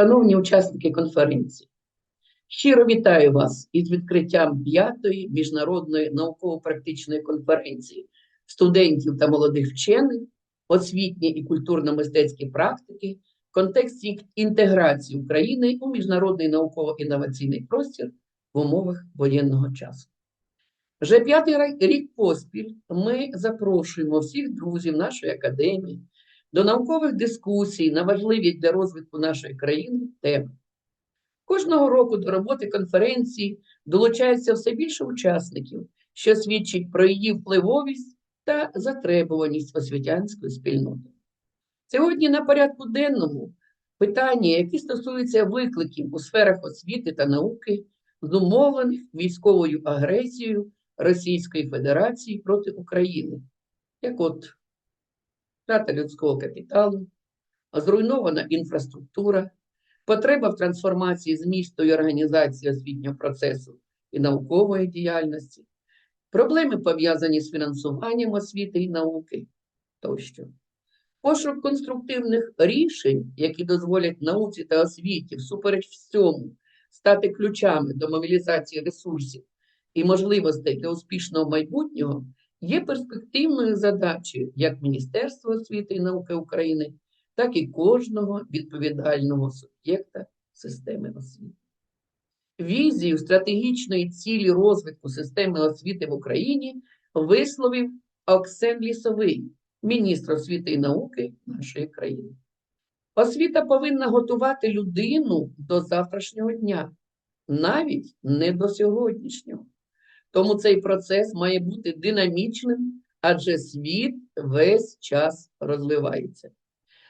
Шановні учасники конференції, щиро вітаю вас із відкриттям п'ятої міжнародної науково-практичної конференції студентів та молодих вчених, освітні і культурно-мистецькі практики в контексті інтеграції України у міжнародний науково-інноваційний простір в умовах воєнного часу. Вже п'ятий рік поспіль ми запрошуємо всіх друзів нашої академії до наукових дискусій на важливі для розвитку нашої країни теми. Кожного року до роботи конференції долучається все більше учасників, що свідчить про її впливовість та затребуваність освітянської спільноти. Сьогодні на порядку денному питання, які стосуються викликів у сферах освіти та науки, зумовлених військовою агресією Російської Федерації проти України, як от втрата людського капіталу, зруйнована інфраструктура, потреба в трансформації змісту і організації освітнього процесу і наукової діяльності, проблеми пов'язані з фінансуванням освіти і науки тощо. Пошук конструктивних рішень, які дозволять науці та освіті всупереч всьому стати ключами до мобілізації ресурсів і можливостей для успішного майбутнього, є перспективною задачею як Міністерства освіти і науки України, так і кожного відповідального суб'єкта системи освіти. Візію стратегічної цілі розвитку системи освіти в Україні висловив Оксен Лісовий, міністр освіти і науки нашої країни. Освіта повинна готувати людину до завтрашнього дня, навіть не до сьогоднішнього. Тому цей процес має бути динамічним, адже світ весь час розвивається.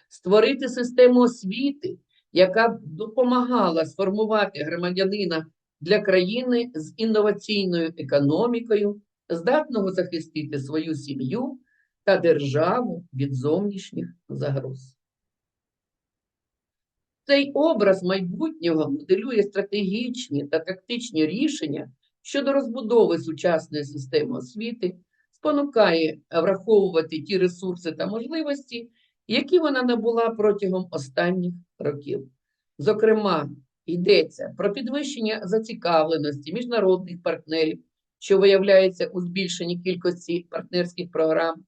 Створити систему освіти, яка б допомагала сформувати громадянина для країни з інноваційною економікою, здатного захистити свою сім'ю та державу від зовнішніх загроз. Цей образ майбутнього моделює стратегічні та тактичні рішення щодо розбудови сучасної системи освіти, спонукає враховувати ті ресурси та можливості, які вона набула протягом останніх років. Зокрема, йдеться про підвищення зацікавленості міжнародних партнерів, що виявляється у збільшенні кількості партнерських програм,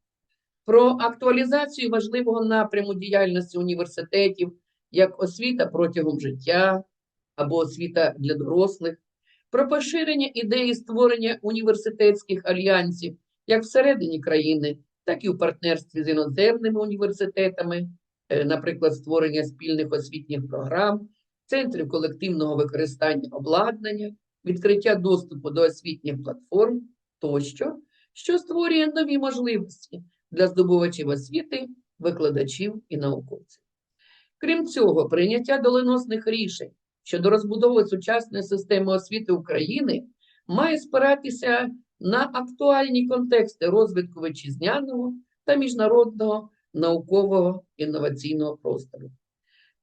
про актуалізацію важливого напряму діяльності університетів як освіта протягом життя або освіта для дорослих, про поширення ідеї створення університетських альянсів як всередині країни, так і у партнерстві з іноземними університетами, е, наприклад, створення спільних освітніх програм, центрів колективного використання обладнання, відкриття доступу до освітніх платформ тощо, що створює нові можливості для здобувачів освіти, викладачів і науковців. Крім цього, прийняття доленосних рішень щодо розбудови сучасної системи освіти України має спиратися на актуальні контексти розвитку вітчизняного та міжнародного наукового інноваційного простору.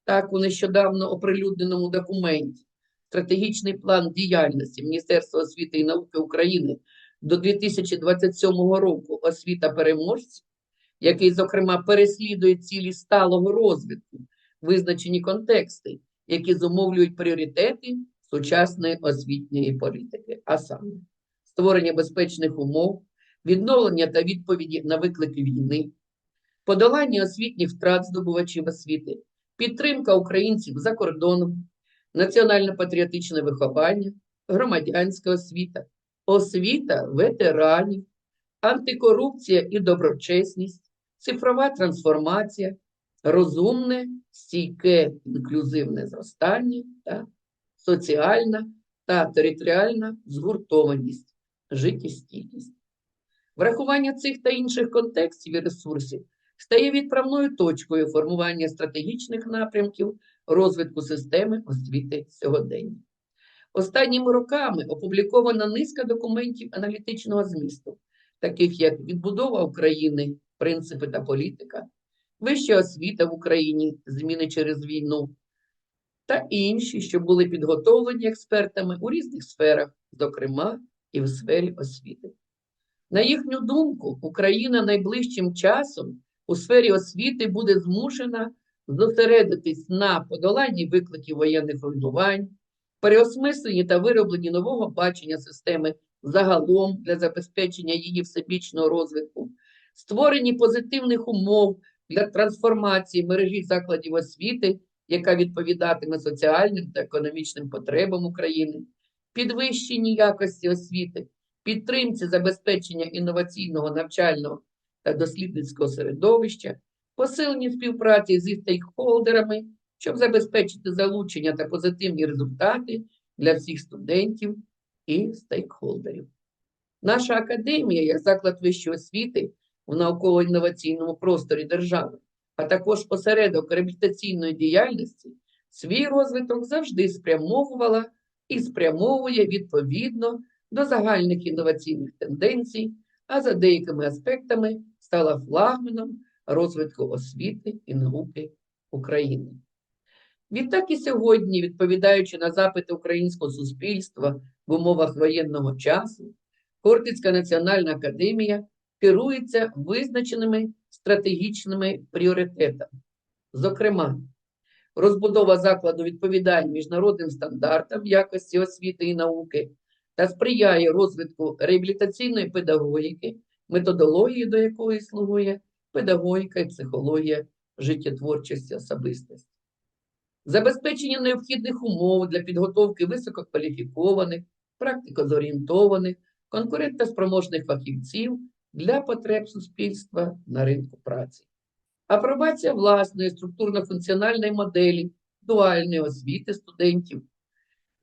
Так, у нещодавно оприлюдненому документі Стратегічний план діяльності Міністерства освіти і науки України до 2027 року освіта переможців, який, зокрема, переслідує цілі сталого розвитку, визначені контексти, які зумовлюють пріоритети сучасної освітньої політики, а саме створення безпечних умов, відновлення та відповіді на виклики війни, подолання освітніх втрат здобувачів освіти, підтримка українців за кордоном, національно-патріотичне виховання, громадянська освіта, освіта ветеранів, антикорупція і доброчесність, цифрова трансформація, розумне, стійке інклюзивне зростання та соціальна та територіальна згуртованість, життєстійкість. Врахування цих та інших контекстів і ресурсів стає відправною точкою формування стратегічних напрямків розвитку системи освіти сьогодення. Останніми роками опублікована низка документів аналітичного змісту, таких як відбудова України, принципи та політика, вища освіта в Україні, зміни через війну та інші, що були підготовлені експертами у різних сферах, зокрема і в сфері освіти. На їхню думку, Україна найближчим часом у сфері освіти буде змушена зосередитись на подоланні викликів воєнних руйнувань, переосмисленні та виробленні нового бачення системи загалом для забезпечення її всебічного розвитку, створенні позитивних умов для трансформації мережі закладів освіти, яка відповідатиме соціальним та економічним потребам України, підвищенні якості освіти, підтримці забезпечення інноваційного навчального та дослідницького середовища, посиленні співпраці зі стейкхолдерами, щоб забезпечити залучення та позитивні результати для всіх студентів і стейкхолдерів. Наша академія, як заклад вищої освіти в науково-інноваційному просторі держави, а також осередок реабілітаційної діяльності, свій розвиток завжди спрямовувала і спрямовує відповідно до загальних інноваційних тенденцій, а за деякими аспектами стала флагманом розвитку освіти і науки України. Відтак і сьогодні, відповідаючи на запити українського суспільства в умовах воєнного часу, Хортицька національна академія керується визначеними стратегічними пріоритетами. Зокрема, розбудова закладу відповідає міжнародним стандартам якості освіти і науки та сприяє розвитку реабілітаційної педагогіки, методології до якої слугує педагогіка і психологія життєтворчості особистості. Забезпечення необхідних умов для підготовки висококваліфікованих, практикозорієнтованих, конкурентоспроможних фахівців для потреб суспільства на ринку праці. Апробація власної структурно-функціональної моделі дуальної освіти студентів,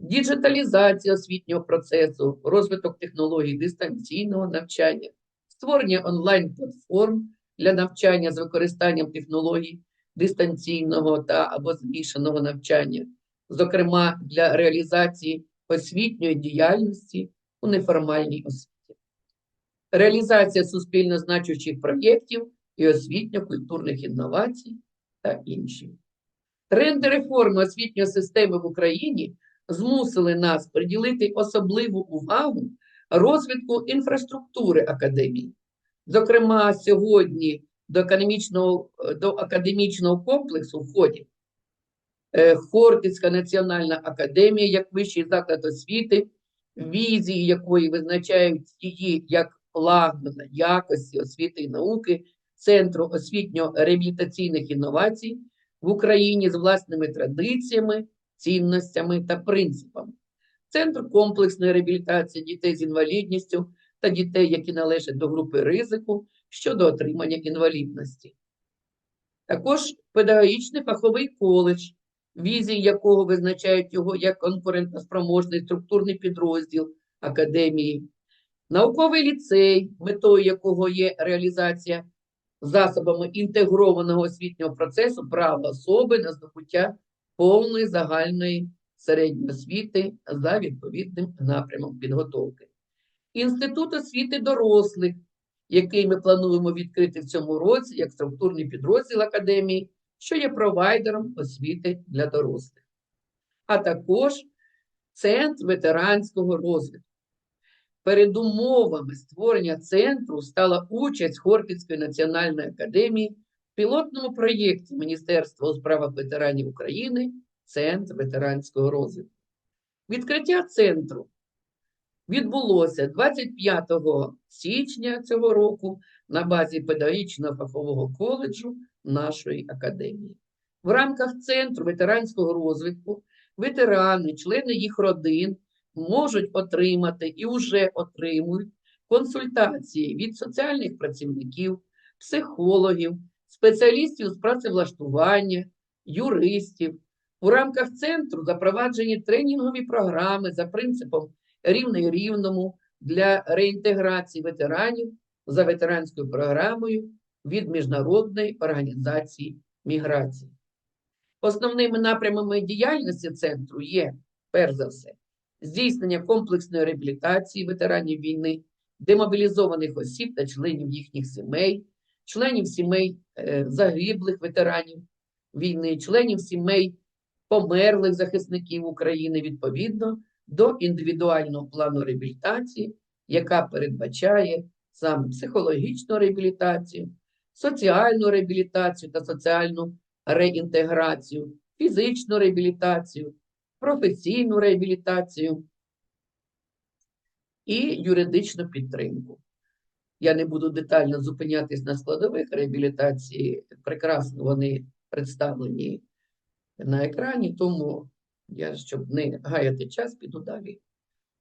діджиталізація освітнього процесу, розвиток технологій дистанційного навчання, створення онлайн-платформ для навчання з використанням технологій дистанційного та або змішаного навчання, зокрема для реалізації освітньої діяльності у неформальній освіті, реалізація суспільно значущих проєктів і освітньо-культурних інновацій та інші. Тренди реформи освітньої системи в Україні змусили нас приділити особливу увагу розвитку інфраструктури академії. Зокрема, сьогодні до академічного, до академічного комплексу входять е, Хортицька національна академія як вищий заклад освіти, візії якої визначають її як лагмана якості освіти і науки, Центру освітньо-реабілітаційних інновацій в Україні з власними традиціями, цінностями та принципами. Центр комплексної реабілітації дітей з інвалідністю та дітей, які належать до групи ризику щодо отримання інвалідності. Також педагогічний фаховий коледж, візії якого визначають його як конкурентоспроможний структурний підрозділ академії, науковий ліцей, метою якого є реалізація засобами інтегрованого освітнього процесу права особи на здобуття повної загальної середньої освіти за відповідним напрямом підготовки. Інститут освіти дорослих, який ми плануємо відкрити в цьому році як структурний підрозділ академії, що є провайдером освіти для дорослих, а також Центр ветеранського розвитку. Передумовами створення центру стала участь Хортицької національної академії в пілотному проєкті Міністерства у справах ветеранів України Центр ветеранського розвитку. Відкриття центру відбулося 25 січня цього року на базі педагогічного фахового коледжу нашої академії. В рамках Центру ветеранського розвитку ветерани, члени їх родин можуть отримати і вже отримують консультації від соціальних працівників, психологів, спеціалістів з працевлаштування, юристів. У рамках центру запроваджені тренінгові програми за принципом рівний рівному для реінтеграції ветеранів за ветеранською програмою від Міжнародної організації міграції. Основними напрямами діяльності центру є, перш за все, здійснення комплексної реабілітації ветеранів війни, демобілізованих осіб та членів їхніх сімей, членів сімей е, загиблих ветеранів війни, членів сімей померлих захисників України відповідно до індивідуального плану реабілітації, яка передбачає саме психологічну реабілітацію, соціальну реабілітацію та соціальну реінтеграцію, фізичну реабілітацію, професійну реабілітацію і юридичну підтримку. Я не буду детально зупинятись на складових реабілітації. Прекрасно вони представлені на екрані, тому я, щоб не гаяти час, піду далі.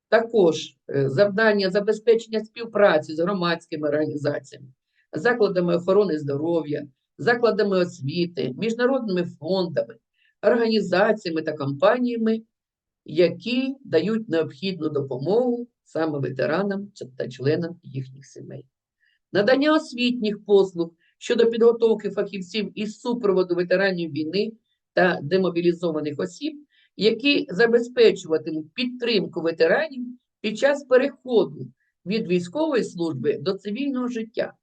Також е, завдання забезпечення співпраці з громадськими організаціями, закладами охорони здоров'я, закладами освіти, міжнародними фондами, організаціями та компаніями, які дають необхідну допомогу саме ветеранам та членам їхніх сімей. Надання освітніх послуг щодо підготовки фахівців із супроводу ветеранів війни та демобілізованих осіб, які забезпечуватимуть підтримку ветеранів під час переходу від військової служби до цивільного життя,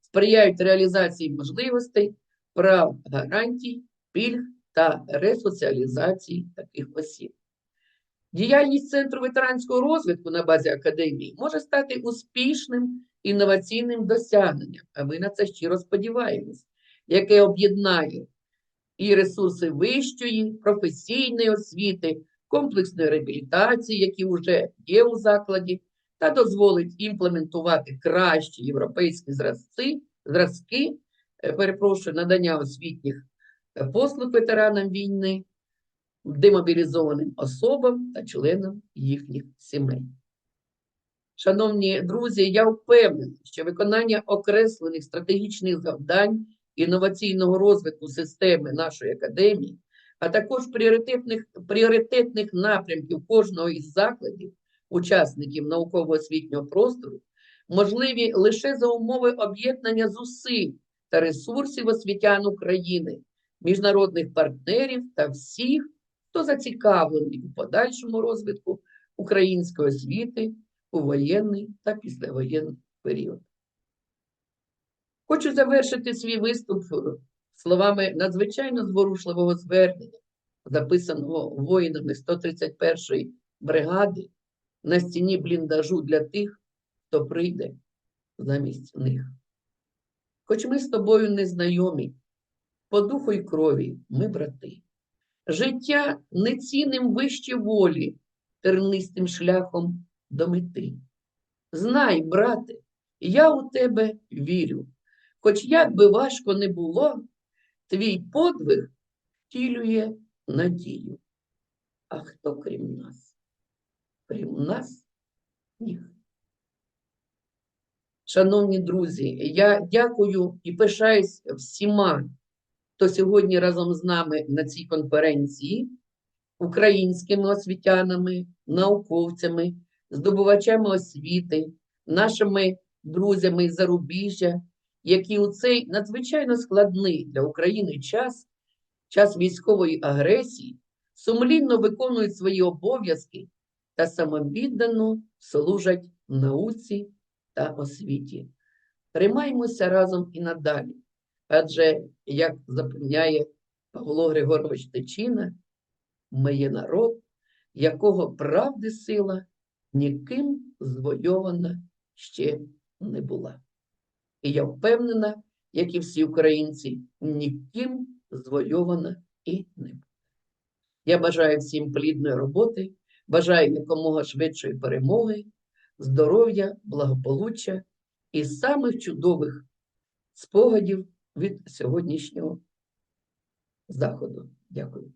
сприяють реалізації можливостей, прав, гарантій, пільг та ресоціалізації таких осіб. Діяльність Центру ветеранського розвитку на базі академії може стати успішним інноваційним досягненням, а ми на це щиро сподіваємось, яке об'єднає і ресурси вищої, професійної освіти, комплексної реабілітації, які вже є у закладі, та дозволить імплементувати кращі європейські зразки, зразки е, перепрошую, надання освітніх послуг ветеранам війни, демобілізованим особам та членам їхніх сімей. Шановні друзі, я впевнений, що виконання окреслених стратегічних завдань інноваційного розвитку системи нашої академії, а також пріоритетних, пріоритетних напрямків кожного із закладів, учасників науково-освітнього простору, можливі лише за умови об'єднання зусиль та ресурсів освітян України, міжнародних партнерів та всіх, хто зацікавлений у подальшому розвитку української освіти у воєнний та післявоєнний період. Хочу завершити свій виступ словами надзвичайно зворушливого звернення, записаного воїнами 131-ї бригади на стіні бліндажу для тих, хто прийде замість них. Хоч ми з тобою не знайомі, по духу й крові ми брати. Життя не цінним вище волі, тернистим шляхом до мети. Знай, брате, я у тебе вірю, хоч як би важко не було, твій подвиг втілює надію. А хто крім нас? Крім нас ніхто. Шановні друзі, я дякую і пишаюсь всіма, хто сьогодні разом з нами на цій конференції, українськими освітянами, науковцями, здобувачами освіти, нашими друзями із зарубіжжя, які у цей надзвичайно складний для України час, час військової агресії, сумлінно виконують свої обов'язки та самовіддано служать науці та освіті. Тримаймося разом і надалі, адже, як запевняє Павло Григорович Тичина, ми є народ, якого правди сила ніким звойована ще не була. І я впевнена, як і всі українці, ніким звойована і не буде. Я бажаю всім плідної роботи, бажаю якомога швидшої перемоги, здоров'я, благополуччя і самих чудових спогадів від сьогоднішнього заходу. Дякую.